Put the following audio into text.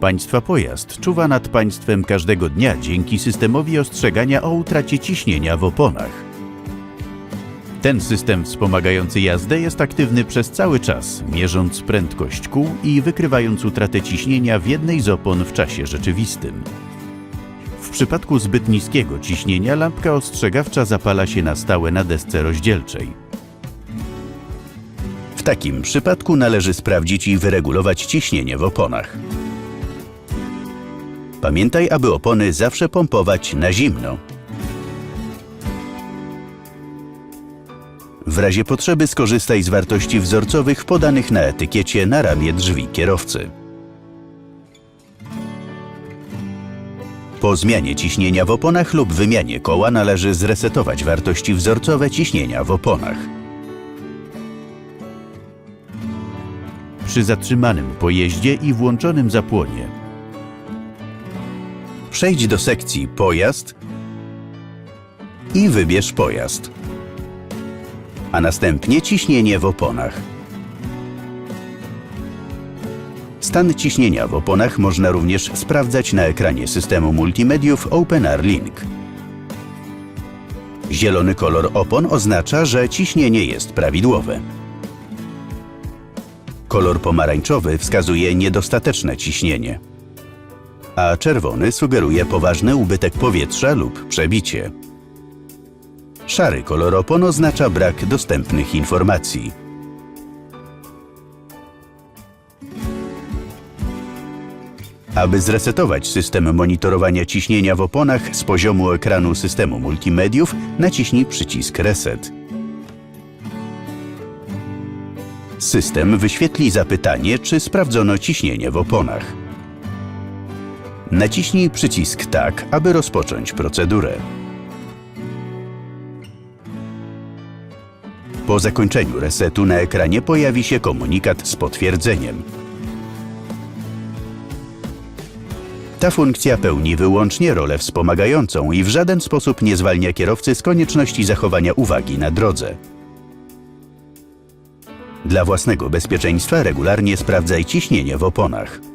Państwa pojazd czuwa nad państwem każdego dnia dzięki systemowi ostrzegania o utracie ciśnienia w oponach. Ten system wspomagający jazdę jest aktywny przez cały czas, mierząc prędkość kół i wykrywając utratę ciśnienia w jednej z opon w czasie rzeczywistym. W przypadku zbyt niskiego ciśnienia lampka ostrzegawcza zapala się na stałe na desce rozdzielczej. W takim przypadku należy sprawdzić i wyregulować ciśnienie w oponach. Pamiętaj, aby opony zawsze pompować na zimno. W razie potrzeby skorzystaj z wartości wzorcowych podanych na etykiecie na ramię drzwi kierowcy. Po zmianie ciśnienia w oponach lub wymianie koła należy zresetować wartości wzorcowe ciśnienia w oponach. Przy zatrzymanym pojeździe i włączonym zapłonie Przejdź do sekcji Pojazd i wybierz pojazd, a następnie ciśnienie w oponach. Stan ciśnienia w oponach można również sprawdzać na ekranie systemu multimediów OpenR Link. Zielony kolor opon oznacza, że ciśnienie jest prawidłowe. Kolor pomarańczowy wskazuje niedostateczne ciśnienie a czerwony sugeruje poważny ubytek powietrza lub przebicie. Szary kolor opon oznacza brak dostępnych informacji. Aby zresetować system monitorowania ciśnienia w oponach z poziomu ekranu systemu multimediów, naciśnij przycisk Reset. System wyświetli zapytanie, czy sprawdzono ciśnienie w oponach. Naciśnij przycisk Tak, aby rozpocząć procedurę. Po zakończeniu resetu na ekranie pojawi się komunikat z potwierdzeniem. Ta funkcja pełni wyłącznie rolę wspomagającą i w żaden sposób nie zwalnia kierowcy z konieczności zachowania uwagi na drodze. Dla własnego bezpieczeństwa regularnie sprawdzaj ciśnienie w oponach.